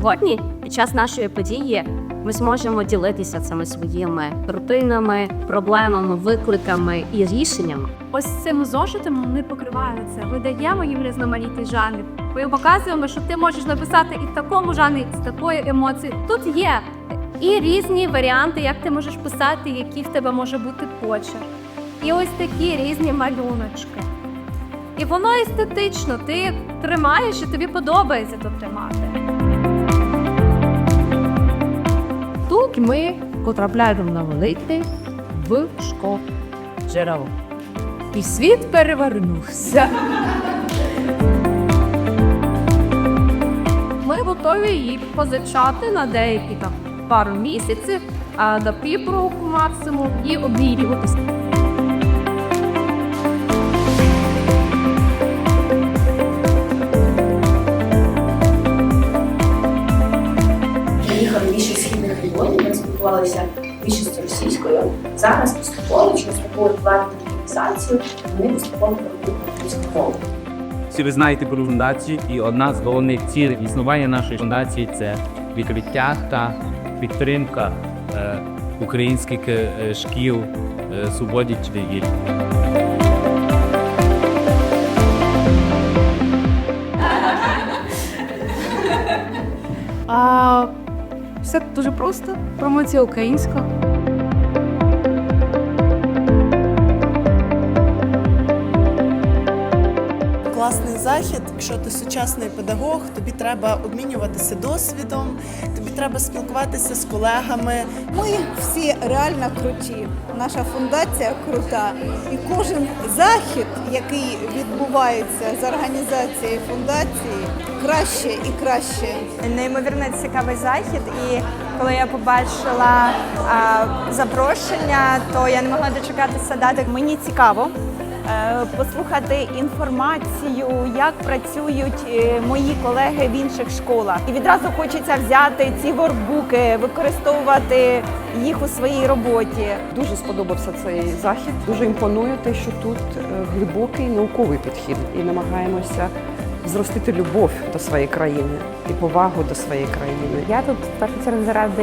Сьогодні, під час нашої події, ми зможемо ділитися цими своїми рутинами, проблемами, викликами і рішеннями. Ось цим зошитом ми покриваємо це. Видаємо їм різноманітні жанри. Ми показуємо, що ти можеш написати і в такому жанрі, і з такою емоцією. Тут є і різні варіанти, як ти можеш писати, який в тебе може бути почерк. І ось такі різні малюночки. І воно естетично, ти тримаєш і тобі подобається тут тримати. Тут ми потрапляємо на великий в школу джерело. І світ перевернувся. Ми готові її позичати на деякі там пару місяців, а до півроку максимум і обмірюватися. Регіонів, ми спілкувалися більшістю російською. Зараз поступово через таку платну організацію вони поступово переходять на мову. Всі ви знаєте про фундацію, і одна з головних цілей існування нашої фундації це відкриття та підтримка е, українських е, шкіл е, свободі чи все дуже просто. Промоція українська. Класний захід. Якщо ти сучасний педагог, тобі треба обмінюватися досвідом, тобі треба спілкуватися з колегами. Ми всі реально круті. Наша фундація крута. І кожен захід, який відбувається з організацією фундації, краще і краще. Неймовірно цікавий захід, і коли я побачила а, запрошення, то я не могла дочекатися дати. Мені цікаво послухати інформацію, як працюють е, мої колеги в інших школах. І відразу хочеться взяти ці воркбуки, використовувати їх у своїй роботі. Дуже сподобався цей захід. Дуже імпонує те, що тут е, глибокий науковий підхід і намагаємося зростити любов до своєї країни і повагу до своєї країни. Я тут в першу заради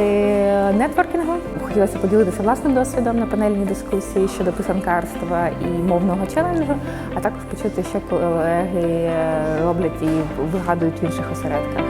нетворкінгу хотілося поділитися власним досвідом на панельній дискусії щодо писанкарства і мовного челенджу, а також почути, що колеги роблять і вигадують в інших осередках.